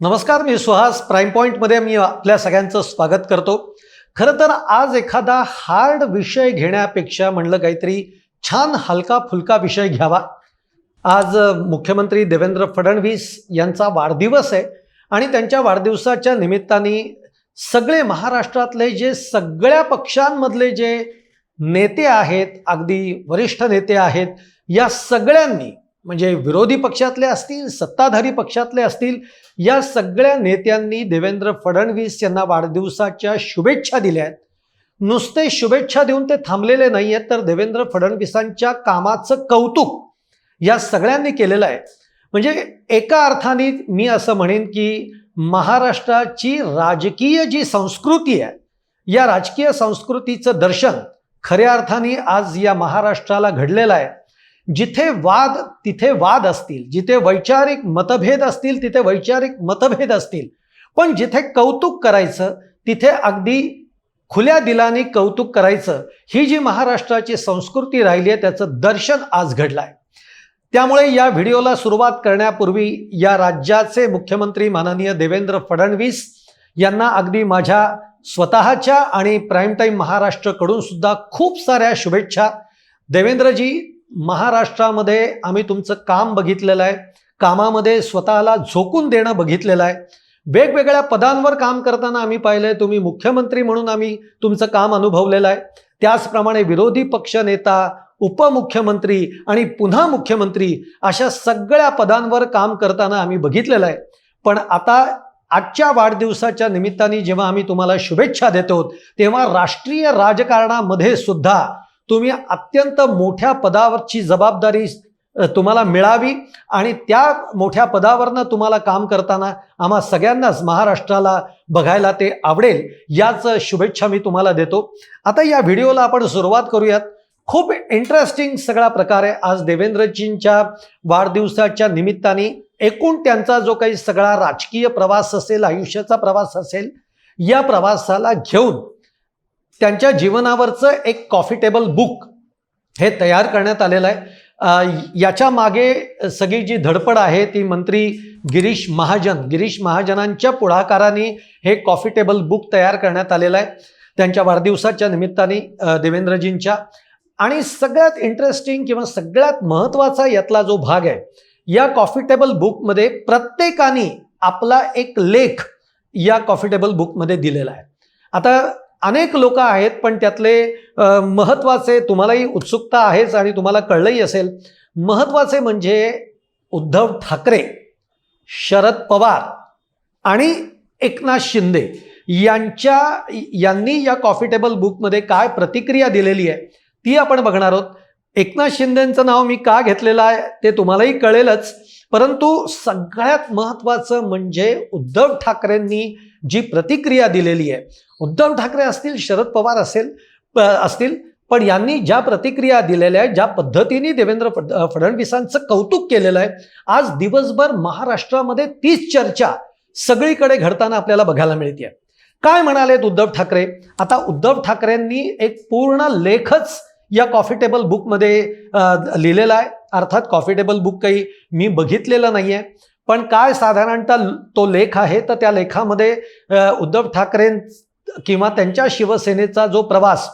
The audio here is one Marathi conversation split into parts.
नमस्कार मी सुहास. प्राईम पॉईंटमध्ये मी आपल्या सगळ्यांचं स्वागत करतो. खरं तर आज एखादा हार्ड विषय घेण्यापेक्षा म्हणलं काहीतरी छान हलका फुलका विषय घ्यावा. आज मुख्यमंत्री देवेंद्र फडणवीस यांचा वाढदिवस आहे आणि त्यांच्या वाढदिवसाच्या निमित्ताने सगळे महाराष्ट्रातले जे सगळ्या पक्षांमधले जे नेते आहेत अगदी वरिष्ठ नेते आहेत या सगळ्यांनी म्हणजे विरोधी पक्षातले असतील सत्ताधारी पक्षातले असतील या सगळ्या नेत्यांनी देवेंद्र फडणवीस यांना वाढदिवसाच्या शुभेच्छा दिल्या आहेत. नुसते शुभेच्छा देऊन ते थांबलेले नाही आहेत तर देवेंद्र फडणवीसांच्या कामाचं कौतुक या सगळ्यांनी केलेलं आहे. म्हणजे एका अर्थाने मी असं म्हणेन की महाराष्ट्राची राजकीय जी संस्कृती आहे या राजकीय संस्कृतीचं दर्शन खऱ्या अर्थाने आज या महाराष्ट्राला घडलेलं आहे. जिथे वाद तिथे वाद असतील जिथे वैचारिक मतभेद असतील तिथे वैचारिक मतभेद असतील. पण जिथे कौतुक करायचं तिथे अगदी खुल्या दिलाने कौतुक करायचं. ही जी महाराष्ट्राची संस्कृती राहिली आहे त्याचं दर्शन आज घडलं आहे त्यामुळे या व्हिडिओला सुरुवात करण्यापूर्वी या राज्याचे मुख्यमंत्री माननीय देवेंद्र फडणवीस यांना अगदी माझ्या स्वतःच्या आणि प्राईम टाईम महाराष्ट्रकडून सुद्धा खूप साऱ्या शुभेच्छा. देवेंद्रजी महाराष्ट्रामध्ये आम्ही तुमचं काम बघितलेलं आहे. कामामध्ये स्वतःला झोकून देणं बघितलेलं आहे. वेगवेगळ्या पदांवर काम करताना आम्ही पाहिलंय. तुम्ही मुख्यमंत्री म्हणून आम्ही तुमचं काम अनुभवलेलं आहे. त्याचप्रमाणे विरोधी पक्षनेता उपमुख्यमंत्री आणि पुन्हा मुख्यमंत्री अशा सगळ्या पदांवर काम करताना आम्ही बघितलेलं आहे. पण आता आजच्या वाढदिवसाच्या निमित्ताने जेव्हा आम्ही तुम्हाला शुभेच्छा देतो तेव्हा राष्ट्रीय राजकारणामध्ये सुद्धा तुम्ही अत्यंत मोठ्या पदावरची जबाबदारी तुम्हाला मिळावी आणि त्या मोठ्या पदावरनं तुम्हाला काम करताना आम्हा सगळ्यांनाच महाराष्ट्राला बघायला ते आवडेल याच शुभेच्छा मी तुम्हाला देतो. आता या व्हिडिओला आपण सुरुवात करूयात. खूप इंटरेस्टिंग सगळा प्रकार आहे. आज देवेंद्रजींच्या वाढदिवसाच्या निमित्ताने एकूण त्यांचा जो काही सगळा राजकीय प्रवास असेल आयुष्याचा प्रवास असेल या प्रवासाला घेऊन त्यांच्या जीवनावरचं एक कॉफी टेबल बुक हे तयार करण्यात आलेलं आहे. याच्या मागे सगळी जी धडपड आहे ती मंत्री गिरीश महाजन गिरीश महाजनांच्या पुढाकाराने हे कॉफी टेबल बुक तयार करण्यात आलेलं आहे. त्यांच्या वाढदिवसाच्या निमित्ताने देवेंद्रजींच्या. आणि सगळ्यात इंटरेस्टिंग किंवा सगळ्यात महत्त्वाचा यातला जो भाग आहे या कॉफी टेबल बुकमध्ये प्रत्येकाने आपला एक लेख या कॉफी टेबल बुकमध्ये दिलेला आहे. आता अनेक लोक आहेत पण त्यातले महत्त्वाचे तुम्हालाही उत्सुकता आहेच आणि तुम्हाला कळलंही असेल. महत्त्वाचे म्हणजे उद्धव ठाकरे शरद पवार आणि एकनाथ शिंदे यांच्या यांनी या कॉफी टेबल बुकमध्ये काय प्रतिक्रिया दिलेली आहे ती आपण बघणार आहोत. एकनाथ शिंदेंचं नाव मी का घेतलेलं आहे ते तुम्हालाही कळेलच. परंतु सगळ्यात महत्त्वाचं म्हणजे उद्धव ठाकरेंनी जी प्रतिक्रिया दिलेली आहे. उद्धव ठाकरे असतील शरद पवार असेल प- असतील पण यांनी ज्या प्रतिक्रिया दिलेल्या आहेत ज्या पद्धतीने देवेंद्र फड फडणवीसांचं कौतुक केलेलं आहे आज दिवसभर महाराष्ट्रामध्ये तीच चर्चा सगळीकडे घडताना आपल्याला बघायला मिळते काय म्हणालेत उद्धव ठाकरे? आता उद्धव ठाकरेंनी एक पूर्ण लेखच या कॉफी टेबल बुकमध्ये लिहिलेलं लिहिलेला आहे. अर्थात कॉफी टेबल बुक काही मी बघितलेलं नाही आहे पण काय साधारणतः तो लेख आहे तर त्या लेखामध्ये उद्धव ठाकरे किंवा त्यांच्या शिवसेनेचा जो प्रवास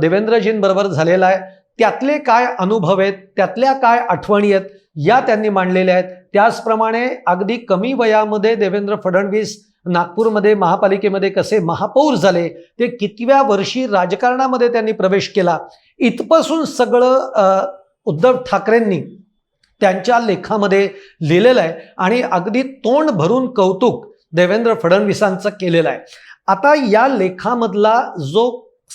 देवेंद्रजींबरोबर झालेला आहे त्यातले काय अनुभव आहेत त्यातल्या काय आठवणी आहेत या त्यांनी मांडलेल्या आहेत. त्याचप्रमाणे अगदी कमी वयामध्ये देवेंद्र फडणवीस नागपूरमध्ये महापालिकेमध्ये कसे महापौर झाले ते कितव्या वर्षी राजकारणामध्ये त्यांनी प्रवेश केला इथपासून सगळं उद्धव ठाकरेंनी त्यांच्या लेखामध्ये लिहिलेलं आहे आणि अगदी तोंड भरून कौतुक देवेंद्र फडणवीसांचं केलेलं आहे. आता या लेखामधला जो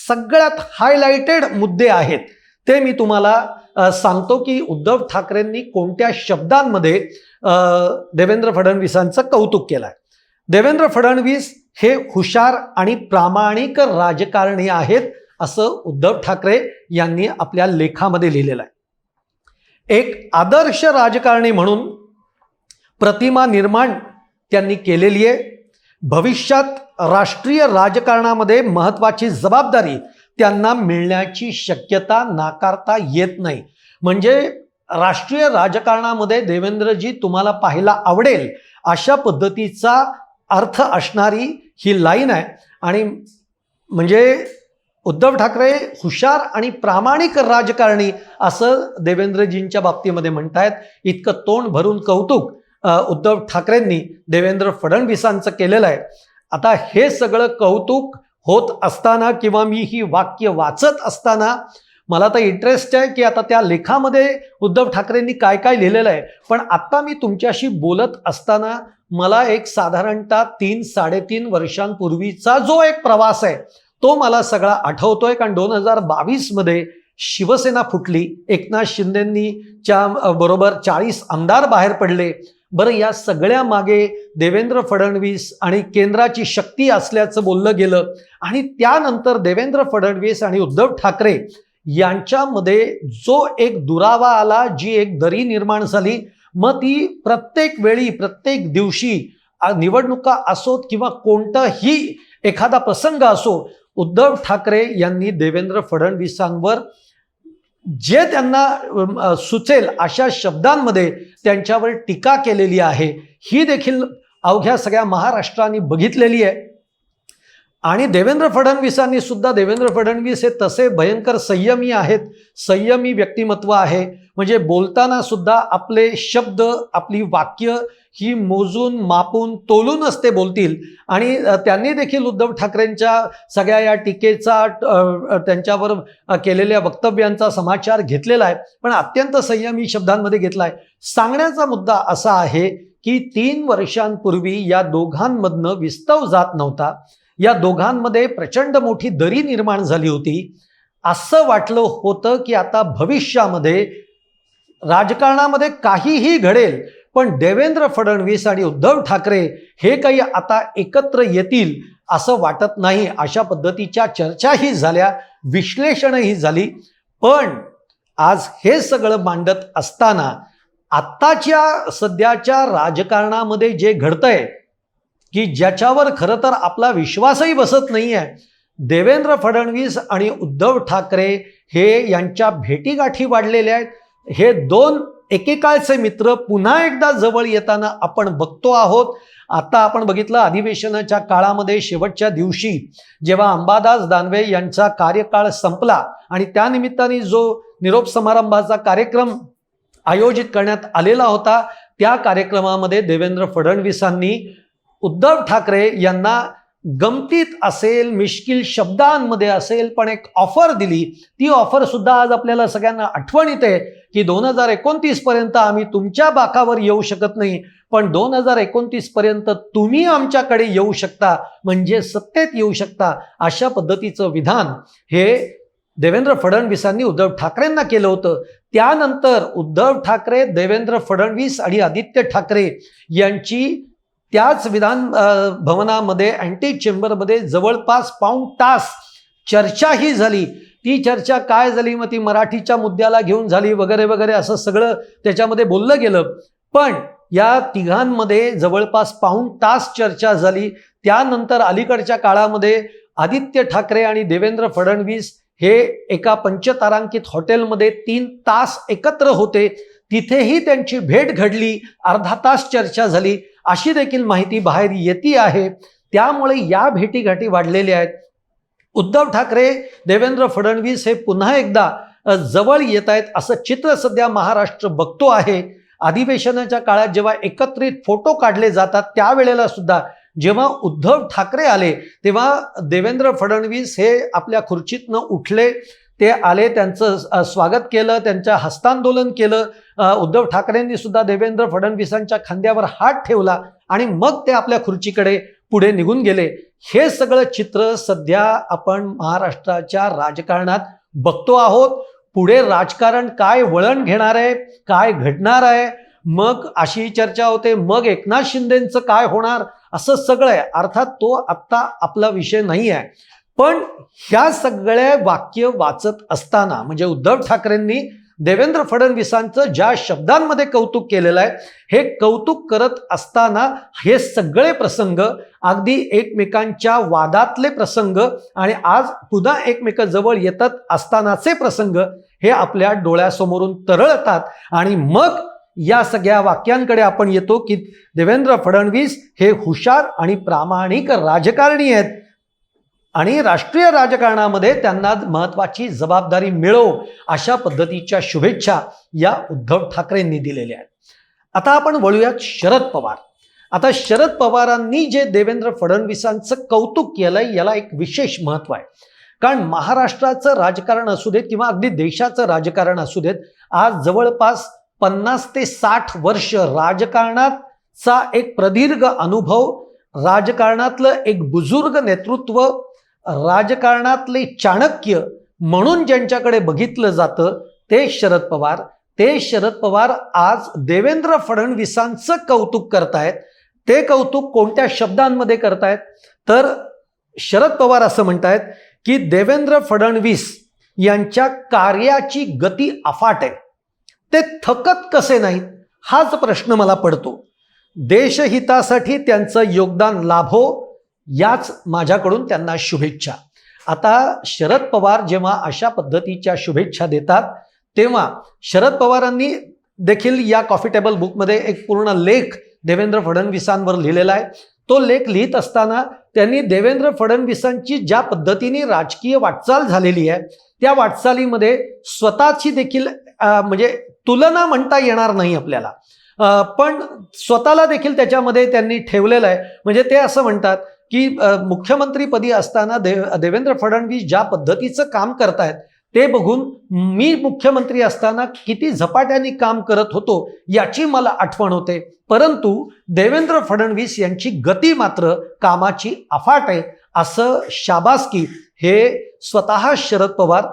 सगळ्यात हायलाइटेड मुद्दे आहेत ते मी तुम्हाला सांगतो की उद्धव ठाकरेंनी कोणत्या शब्दांमध्ये देवेंद्र फडणवीसांचं कौतुक केलं आहे देवेंद्र फडणवीस हे हुशार आणि प्रामाणिक राजकारणी आहेत असं उद्धव ठाकरे यांनी आपल्या लेखामध्ये लिहिलेलं आहे. एक आदर्श राजकारणी म्हणून प्रतिमा निर्माण त्यांनी केलेली आहे. भविष्यात राष्ट्रीय राजकारणामध्ये महत्त्वाची जबाबदारी त्यांना मिळण्याची शक्यता नाकारता येत नाही. म्हणजे राष्ट्रीय राजकारणामध्ये देवेंद्रजी तुम्हाला पाहायला आवडेल अशा पद्धतीचा अर्थ असणारी ही लाईन आहे. आणि म्हणजे उद्धव ठाकरे हुशार आणि प्रामाणिक राजकारणी असं देवेंद्रजींच्या बाबतीमध्ये म्हणतायत. इतकं तोंड भरून कौतुक उद्धव ठाकरेंनी देवेंद्र फडणवीसांचं केलेलं आहे. आता हे सगळं कौतुक होत असताना किंवा मी ही वाक्य वाचत असताना मला तर इंटरेस्ट आहे की आता त्या लेखामध्ये उद्धव ठाकरेंनी काय काय लिहिलेलं आहे. पण आत्ता मी तुमच्याशी बोलत असताना मला एक साधारणतः तीन साडेतीन वर्षांपूर्वीचा जो एक प्रवास आहे तो मला सगळा आठवतोय. कारण दोन हजार बावीसमध्ये शिवसेना फुटली. एकनाथ शिंदेंनी च्या बरोबर चाळीस आमदार बाहेर पडले. बरं या सगळ्या मागे देवेंद्र फडणवीस आणि केंद्राची शक्ती असल्याचं बोललं गेलं. आणि त्यानंतर देवेंद्र फडणवीस आणि उद्धव ठाकरे यांच्यामध्ये जो एक दुरावा आला जी एक दरी निर्माण झाली मग ती प्रत्येक वेळी प्रत्येक दिवशी निवडणुका असोत किंवा कोणताही एखादा प्रसंग असो उद्धव ठाकरे यांनी देवेंद्र फडणवीसांवर जे त्यांना सुचेल अशा शब्दांमध्ये त्यांच्यावर टीका केलेली आहे ही देखील अवघ्या सगळ्या महाराष्ट्राने बघितलेली आहे. आणि देवेंद्र फडणवीसांनी सुद्धा देवेंद्र फडणवीस हे तसे भयंकर संयमी आहेत संयमी व्यक्तिमत्व आहे. म्हणजे बोलताना सुद्धा आपले शब्द आपली वाक्य ही मोजून मापून तोलूनच ते बोलतील. आणि त्यांनी देखील उद्धव ठाकरेंच्या सगळ्या या टीकेचा त्यांच्यावर केलेल्या वक्तव्यांचा समाचार घेतलेला आहे. पण अत्यंत संयमी शब्दांमध्ये घेतला आहे सांगण्याचा मुद्दा असा आहे की तीन वर्षांपूर्वी या दोघांमधनं विस्तव जात नव्हता. या दोघांमध्ये प्रचंड मोठी दरी निर्माण झाली होती. असं वाटलं होतं की आता भविष्यामध्ये राजकारणामध्ये काहीही घडेल पण देवेंद्र फडणवीस आणि उद्धव ठाकरे हे काही आता एकत्र येतील असं वाटत नाही. अशा पद्धतीच्या चर्चाही झाल्या विश्लेषणही झाली. पण आज हे सगळं मांडत असताना आत्ताच्या सध्याच्या राजकारणामध्ये जे घडतंय की ज्याच्यावर खरं तर आपला विश्वासही बसत नाही आहे देवेंद्र फडणवीस आणि उद्धव ठाकरे हे यांच्या भेटीगाठी वाढलेल्या आहेत. हे दोन एकेकाळचे मित्र पुन्हा एकदा जवळ येताना आपण बघतो आहोत. आता आपण बघितलं अधिवेशनाच्या काळामध्ये शेवटच्या दिवशी जेव्हा अंबादास दानवे यांचा कार्यकाळ संपला आणि त्यानिमित्ताने जो निरोप समारंभाचा कार्यक्रम आयोजित करण्यात आलेला होता त्या कार्यक्रमामध्ये देवेंद्र फडणवीसांनी उद्धव ठाकरे यांना गमतीत असेल मिश्किल शब्दांमध्ये असेल पण एक ऑफर दिली. ती ऑफर सुद्धा आज आपल्याला सगळ्यांना आठवण येते की दोन हजार एकोणतीस पर्यंत आम्ही तुमच्या बाकावर येऊ शकत नाही पण दोन हजार एकोणतीस पर्यंत तुम्ही आमच्याकडे येऊ शकता म्हणजे सत्तेत येऊ शकता अशा पद्धतीचं विधान हे देवेंद्र फडणवीसांनी उद्धव ठाकरेंना केलं होतं. त्यानंतर उद्धव ठाकरे देवेंद्र फडणवीस आणि आदित्य ठाकरे यांची त्याच विधान भवनामध्ये अँटी चेंबरमध्ये जवळपास पाऊण तास चर्चाही झाली. ती चर्चा काय झाली? मग ती मराठीच्या मुद्द्याला घेऊन झाली वगैरे वगैरे असं सगळं त्याच्यामध्ये बोललं गेलं. पण या तिघांमध्ये जवळपास पाऊण तास चर्चा झाली. त्यानंतर अलीकडच्या काळामध्ये आदित्य ठाकरे आणि देवेंद्र फडणवीस हे एका पंचतारांकित हॉटेलमध्ये तीन तास एकत्र होते. तिथेही त्यांची भेट घडली. अर्धा तास चर्चा झाली. अशी देखील माहिती बाहेर येते आहे. त्यामुळे या भेटीगाठी वाढलेल्या आहेत. उद्धव ठाकरे देवेंद्र फडणवीस हे पुन्हा एकदा जवळ येत आहेत. असं चित्र सध्या महाराष्ट्र बघतो आहे. अधिवेशनाच्या काळात जेव्हा एकत्रित फोटो काढले जातात त्यावेळेला सुद्धा जेव्हा उद्धव ठाकरे आले तेव्हा देवेंद्र फडणवीस हे आपल्या खुर्चीतनं उठले. ते आले त्यांचं स्वागत केलं त्यांच्या हस्तांदोलन केलं. उद्धव ठाकरेंनी सुद्धा देवेंद्र फडणवीसांच्या खांद्यावर हात ठेवला आणि मग ते आपल्या खुर्चीकडे पुढे निघून गेले. हे सगळं चित्र सध्या आपण महाराष्ट्राच्या राजकारणात बघतो आहोत. पुढे राजकारण काय वळण घेणार आहे काय घडणार आहे? मग अशी चर्चा होते मग एकनाथ शिंदेचं काय होणार? असं सगळं आहे. अर्थात तो आत्ता आपला विषय नाही आहे पण ह्या सगळ्या वाक्य वाचत असताना म्हणजे उद्धव ठाकरेंनी देवेंद्र फडणवीसांचं ज्या शब्दांमध्ये कौतुक केलेलं आहे हे कौतुक करत असताना हे सगळे प्रसंग अगदी एकमेकांच्या वादातले प्रसंग आणि आज पुन्हा एकमेकांजवळ येतात असतानाचे प्रसंग हे आपल्या डोळ्यासमोरून तरळतात आणि मग या सगळ्या वाक्यांकडे आपण येतो की देवेंद्र फडणवीस हे हुशार आणि प्रामाणिक राजकारणी आहेत. आणि राष्ट्रीय राजकारणामध्ये त्यांना महत्वाची जबाबदारी मिळो अशा पद्धतीच्या शुभेच्छा या उद्धव ठाकरेंनी दिलेल्या आहेत. आता आपण वळूयात शरद पवार. आता शरद पवारांनी जे देवेंद्र फडणवीसांचं कौतुक केलंय याला एक विशेष महत्त्व आहे. कारण महाराष्ट्राचं राजकारण असू देत किंवा अगदी देशाचं राजकारण असू देत आज जवळपास पन्नास ते साठ वर्ष राजकारणाचा एक प्रदीर्घ अनुभव राजकारणातलं एक बुजुर्ग नेतृत्व राजकारणातले चाणक्य म्हणून ज्यांच्याकडे बघितलं जातं ते शरद पवार. ते शरद पवार आज देवेंद्र फडणवीसांचं कौतुक करतायत. ते कौतुक कोणत्या शब्दांमध्ये करतायत? तर शरद पवार असं म्हणतायत की देवेंद्र फडणवीस यांच्या कार्याची गती अफाट आहे. ते थकत कसे नाहीत? हाच प्रश्न मला पडतो. देशहितासाठी त्यांचं योगदान लाभो याच माझ्याकडून त्यांना शुभेच्छा. आता शरद पवार जेव्हा अशा पद्धतीच्या शुभेच्छा देतात तेव्हा शरद पवारांनी देखील या कॉफी टेबल बुकमध्ये एक पूर्ण लेख देवेंद्र फडणवीसांवर लिहिलेला आहे. तो लेख लिहित असताना त्यांनी देवेंद्र फडणवीसांची ज्या पद्धतीने राजकीय वाटचाल झालेली आहे त्या वाटचालीमध्ये स्वतःची देखील म्हणजे तुलना म्हणता येणार नाही आपल्याला. पण स्वतःला देखील त्याच्यामध्ये त्यांनी ठेवलेलं आहे. म्हणजे ते असं म्हणतात की मुख्यमंत्रीपदी असताना देव देवेंद्र फडणवीस ज्या पद्धतीचं काम करतायत ते बघून मी मुख्यमंत्री असताना किती झपाट्याने काम करत होतो याची मला आठवण होते. परंतु देवेंद्र फडणवीस यांची गती मात्र कामाची अफाट आहे असं शाबासकी हे स्वतः शरद पवार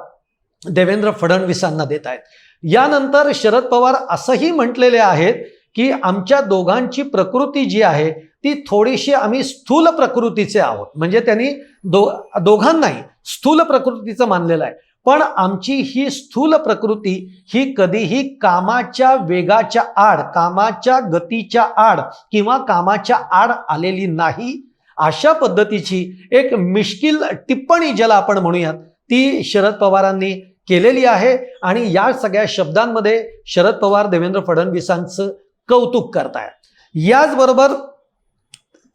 देवेंद्र फडणवीसांना देत आहेत यानंतर शरद पवार असंही म्हटलेले आहेत की आमच्या दोघांची प्रकृती जी आहे ती थोडीशी आम्ही स्थूल प्रकृतीचे आहोत. म्हणजे त्यांनी दो दोघांनाही स्थूल प्रकृतीचं मानलेलं आहे. पण आमची ही स्थूल प्रकृती ही कधीही कामाच्या वेगाच्या आड कामाच्या गतीच्या आड किंवा कामाच्या आड आलेली नाही अशा पद्धतीची एक मिश्किल टिप्पणी ज्याला आपण म्हणूयात ती शरद पवारांनी केलेली आहे. आणि या सगळ्या शब्दांमध्ये शरद पवार देवेंद्र फडणवीसांचं कौतुक करतायत. याचबरोबर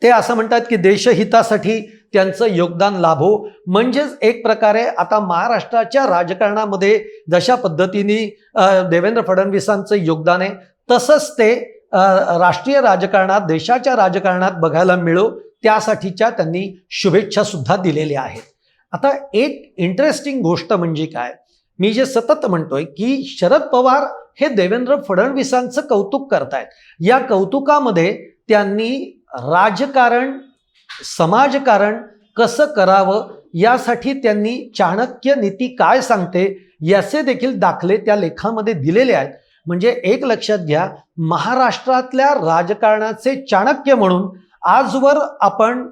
ते असं म्हणतात की देशहितासाठी त्यांचं योगदान लाभो. म्हणजेच एक प्रकारे आता महाराष्ट्राच्या राजकारणामध्ये जशा पद्धतीने देवेंद्र फडणवीसांचं योगदान आहे तसंच ते राष्ट्रीय राजकारणात देशाच्या राजकारणात बघायला मिळो त्यासाठीच्या त्यांनी शुभेच्छा सुद्धा दिलेल्या आहेत. आता एक इंटरेस्टिंग गोष्ट म्हणजे काय? मी जे सतत म्हणतोय की शरद पवार हे देवेंद्र फडणवीसांचं कौतुक करतायत. या कौतुकामध्ये त्यांनी राजकारण समाजकारण कसं करावं यासाठी त्यांनी चाणक्य नीती काय सांगते याचे देखील दाखले त्या लेखामध्ये दिलेले आहेत. म्हणजे एक लक्षात घ्या महाराष्ट्रातल्या राजकारणाचे चाणक्य म्हणून आजवर आपण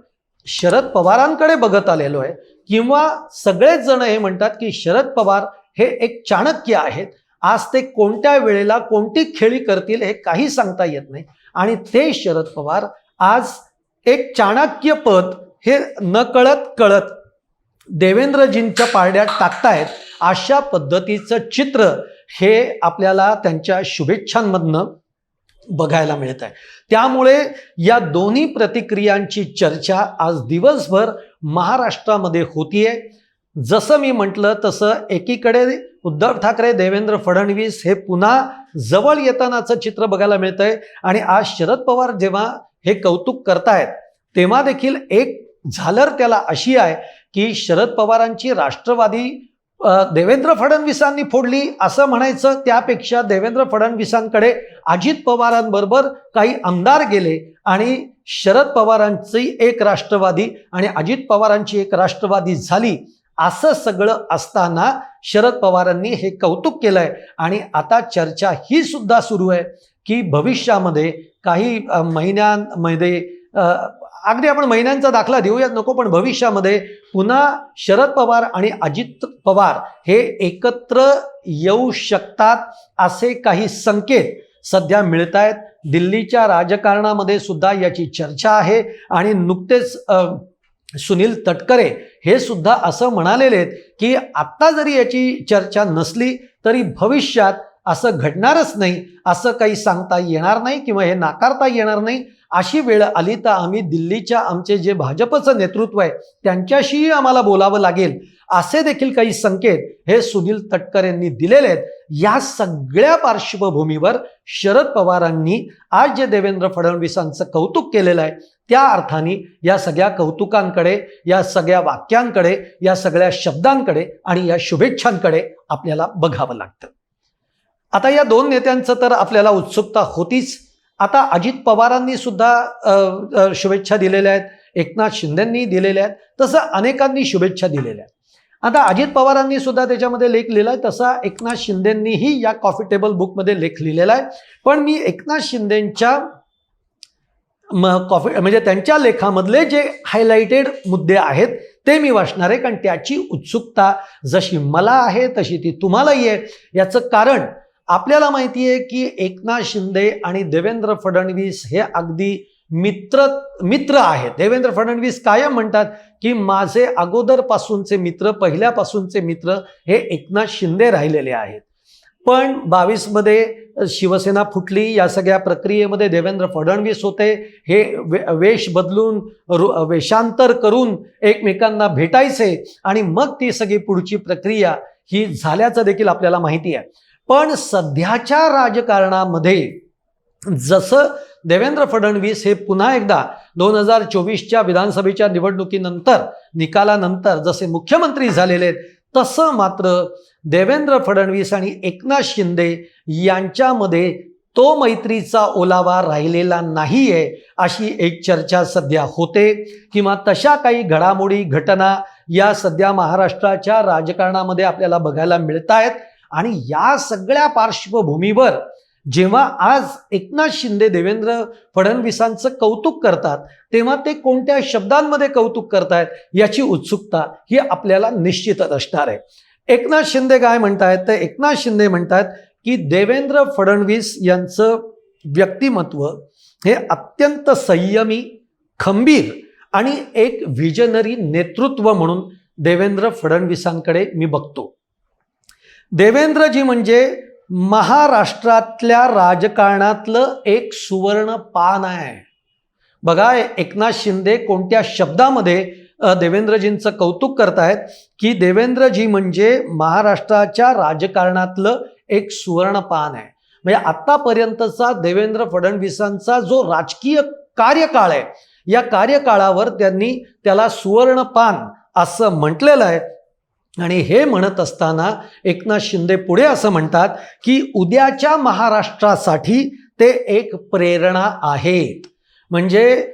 शरद पवारांकडे बघत आलेलो आहे. किंवा सगळेच जण हे म्हणतात की शरद पवार हे एक चाणक्य आहेत. आज ते कोणत्या वेळेला कोणती खेळी करतील हे काही सांगता येत नाही. आणि ते शरद पवार आज एक चाणक्य पद हे न कळत कळत देवेंद्रजींच्या पारड्यात टाकतायत अशा पद्धतीचं चित्र हे आपल्याला त्यांच्या शुभेच्छांमधनं बघायला मिळत आहे त्यामुळे या दोन्ही प्रतिक्रियांची चर्चा आज दिवसभर महाराष्ट्रामध्ये होतीये. जसं मी म्हटलं तसं एकीकडे उद्धव ठाकरे देवेंद्र फडणवीस हे पुन्हा जवळ येतानाचं चित्र बघायला मिळतंय. आणि आज शरद पवार जेव्हा हे कौतुक करतायत. तेव्हा देखील एक झालर त्याला अशी आहे की शरद पवारांची राष्ट्रवादी देवेंद्र फडणवीसांनी फोडली असं म्हणायचं त्यापेक्षा देवेंद्र फडणवीसांकडे अजित पवारांबरोबर काही आमदार गेले आणि शरद पवारांची एक राष्ट्रवादी आणि अजित पवारांची एक राष्ट्रवादी झाली. असं सगळं असताना शरद पवारांनी हे कौतुक केलंय. आणि आता चर्चा ही सुद्धा सुरू आहे की भविष्यामध्ये काही महिन्यांमध्ये अगदी आपण महिन्यांचा दाखला देऊयात नको पण भविष्यामध्ये पुन्हा शरद पवार आणि अजित पवार हे एकत्र येऊ शकतात असे काही संकेत सध्या मिळत आहेत दिल्लीच्या राजकारणामध्ये सुद्धा याची चर्चा आहे आणि नुकतेच सुनील तटकरे हे सुद्धा असं म्हणालेले आहेत की आत्ता जरी याची चर्चा नसली तरी भविष्यात असं घडणारच नाही असं काही सांगता येणार नाही किंवा हे नाकारता येणार नाही अशी वेळ आली तर आम्ही दिल्लीच्या आमचे जे भाजपचं नेतृत्व आहे त्यांच्याशीही आम्हाला बोलावं लागेल असे देखील काही संकेत हे सुनील तटकर यांनी दिलेले आहेत. या सगळ्या पार्श्वभूमीवर शरद पवारांनी आज जे देवेंद्र फडणवीसांचं कौतुक केलेलं आहे त्या अर्थाने या सगळ्या कौतुकांकडे या सगळ्या वाक्यांकडे या सगळ्या शब्दांकडे आणि या शुभेच्छांकडे आपल्याला बघावं लागतं. आता या दोन नेत्यांचं तर आपल्याला उत्सुकता होतीच. आता अजित पवारांनी सुद्धा शुभेच्छा दिलेल्या आहेत. एकनाथ शिंदेंनी दिलेल्या आहेत. तसं अनेकांनी शुभेच्छा दिलेल्या आहेत. आता अजित पवारांनी सुद्धा त्याच्यामध्ये लेख लिहिला आहे तसा एकनाथ शिंदेंनीही या कॉफी टेबल बुकमध्ये लेख लिहिलेला आहे. पण मी एकनाथ शिंदेंच्या म कॉफी म्हणजे त्यांच्या लेखामधले जे हायलाइटेड मुद्दे आहेत ते मी वाचणार आहे. कारण त्याची उत्सुकता जशी मला आहे तशी ती तुम्हालाही आहे. याचं कारण आपल्याला माहिती आहे की एकनाथ शिंदे आणि देवेंद्र फडणवीस हे अगदी मित्र मित्र आहेत. देवेंद्र फडणवीस कायम म्हणतात की माझे अगोदरपासूनचे मित्र पहिल्यापासूनचे मित्र हे एकनाथ शिंदे राहिलेले आहेत. पण बावीसमध्ये शिवसेना फुटली या सगळ्या प्रक्रियेमध्ये देवेंद्र फडणवीस होते. हे वे वेश बदलून रु- वेषांतर करून एकमेकांना भेटायचे आणि मग ती सगळी पुढची प्रक्रिया ही झाल्याचं देखील आपल्याला माहिती आहे. पण सध्याच्या राजकारणामध्ये जसं देवेंद्र फडणवीस हे पुन्हा एकदा दोन हजार चोवीसच्या विधानसभेच्या निवडणुकीनंतर निकालानंतर जसे मुख्यमंत्री झालेले आहेत तसं मात्र देवेंद्र फडणवीस आणि एकनाथ शिंदे यांच्यामध्ये तो मैत्रीचा ओलावा राहिलेला नाही आहे अशी एक चर्चा सध्या होते. किंवा तशा काही घडामोडी घटना या सध्या महाराष्ट्राच्या राजकारणामध्ये आपल्याला बघायला मिळत आहेत आणि या सगळ्या पार्श्वभूमीवर जेव्हा आज एकनाथ शिंदे देवेंद्र फडणवीसांचं कौतुक करतात तेव्हा ते कोणत्या शब्दांमध्ये कौतुक करतायत याची उत्सुकता ही आपल्याला निश्चितच असणार आहे. एकनाथ शिंदे काय म्हणतायत? तर एकनाथ शिंदे म्हणतात की देवेंद्र फडणवीस यांचं व्यक्तिमत्व हे अत्यंत संयमी खंबीर आणि एक व्हिजनरी नेतृत्व म्हणून देवेंद्र फडणवीसांकडे मी बघतो. देवेंद्रजी म्हणजे महाराष्ट्रातल्या राजकारणातलं एक सुवर्ण पान आहे. बघा एकनाथ शिंदे कोणत्या शब्दामध्ये देवेंद्रजींचं कौतुक करतायत की देवेंद्रजी म्हणजे महाराष्ट्राच्या राजकारणातलं एक सुवर्ण पान आहे. म्हणजे आत्तापर्यंतचा देवेंद्र फडणवीसांचा जो राजकीय कार्यकाळ आहे या कार्यकाळावर त्यांनी त्याला सुवर्ण पान असं म्हटलेलं आहे. आणि हे म्हणत असताना एकनाथ शिंदे पुढे असं म्हणतात की उद्याच्या महाराष्ट्रासाठी ते एक प्रेरणा आहेत म्हणजे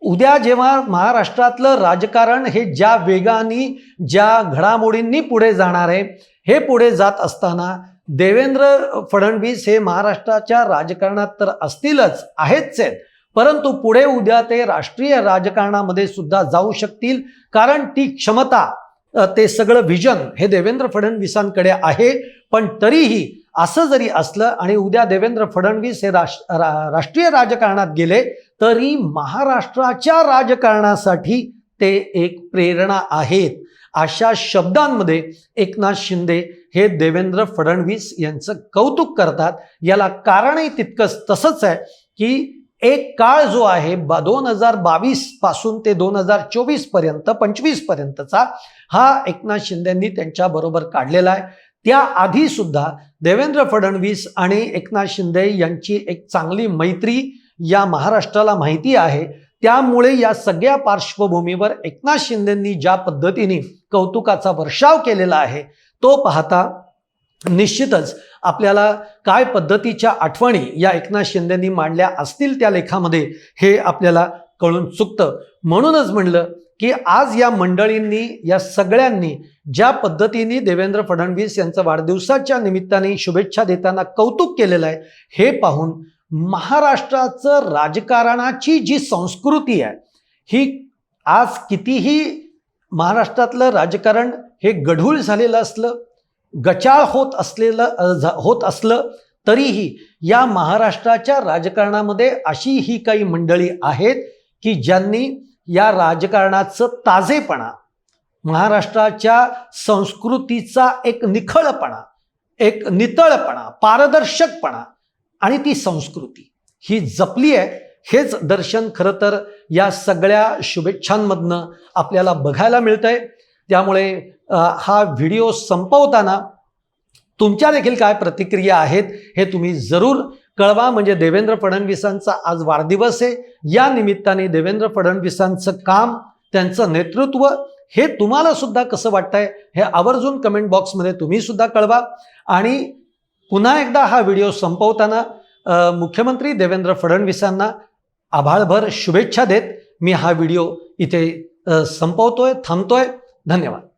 उद्या जेव्हा महाराष्ट्रातलं राजकारण हे ज्या वेगाने ज्या घडामोडींनी पुढे जाणार आहे हे पुढे जात असताना देवेंद्र फडणवीस हे महाराष्ट्राच्या राजकारणात तर असतीलच आहेतच आहेत. परंतु पुढे उद्या ते राष्ट्रीय राजकारणामध्ये सुद्धा जाऊ शकतील कारण ती क्षमता ते सगळं व्हिजन हे देवेंद्र फडणवीसांकडे आहे. पण तरीही असं जरी असलं आणि उद्या देवेंद्र फडणवीस हे राष रा- राष्ट्रीय राजकारणात गेले तरी महाराष्ट्राच्या राजकारणासाठी ते एक प्रेरणा आहेत. अशा शब्दांमध्ये एकनाथ शिंदे हे देवेंद्र फडणवीस यांचं कौतुक करतात. याला कारणही तितकंच तसंच आहे की एक काळ जो आहे बा दोन हजार बावीसपासून ते दोन हजार चोवीसपर्यंत पंचवीस पर्यंतचा हा एकनाथ शिंदेंनी त्यांच्याबरोबर काढलेला आहे. त्याआधी सुद्धा देवेंद्र फडणवीस आणि एकनाथ शिंदे यांची एक चांगली मैत्री या महाराष्ट्राला माहिती आहे. त्यामुळे या सगळ्या पार्श्वभूमीवर एकनाथ शिंदेंनी ज्या पद्धतीने कौतुकाचा वर्षाव केलेला आहे तो पाहता निश्चितच आपल्याला काय पद्धतीच्या आठवणी या एकनाथ शिंदेंनी मांडल्या असतील त्या लेखामध्ये हे आपल्याला कळून चुकतं. म्हणूनच म्हणलं की आज या मंडळींनी या सगळ्यांनी ज्या पद्धतीने देवेंद्र फडणवीस यांचं वाढदिवसाच्या निमित्ताने शुभेच्छा देताना कौतुक केलेलं आहे हे पाहून महाराष्ट्राचं राजकारणाची जी संस्कृती आहे ही आज कितीही महाराष्ट्रातलं राजकारण हे गढूळ झालेलं असलं गचाळ होत असलेलं होत असलं तरीही या महाराष्ट्राच्या राजकारणामध्ये अशी ही काही मंडळी आहेत की ज्यांनी या राजकारणाचं ताजेपणा महाराष्ट्राच्या संस्कृतीचा एक निखळपणा एक नितळपणा पारदर्शकपणा आणि ती संस्कृती ही जपली आहे हेच दर्शन खरं तर या सगळ्या शुभेच्छांमधनं आपल्याला बघायला मिळतंय. त्यामुळे हा व्हिडिओ संपवताना तुमच्या देखील काय प्रतिक्रिया आहेत हे तुम्ही जरूर कळवा. म्हणजे देवेंद्र फडणवीसांचा आज वाढदिवस आहे. या निमित्ताने देवेंद्र फडणवीसांचं काम त्यांचं नेतृत्व हे तुम्हाला सुद्धा कसं वाटतंय हे आवर्जून कमेंट बॉक्समध्ये तुम्ही सुद्धा कळवा. आणि पुन्हा एकदा हा व्हिडिओ संपवताना मुख्यमंत्री देवेंद्र फडणवीसांना आभाळभर शुभेच्छा देत मी हा व्हिडिओ इथे संपवतोय थांबतोय. धन्यवाद.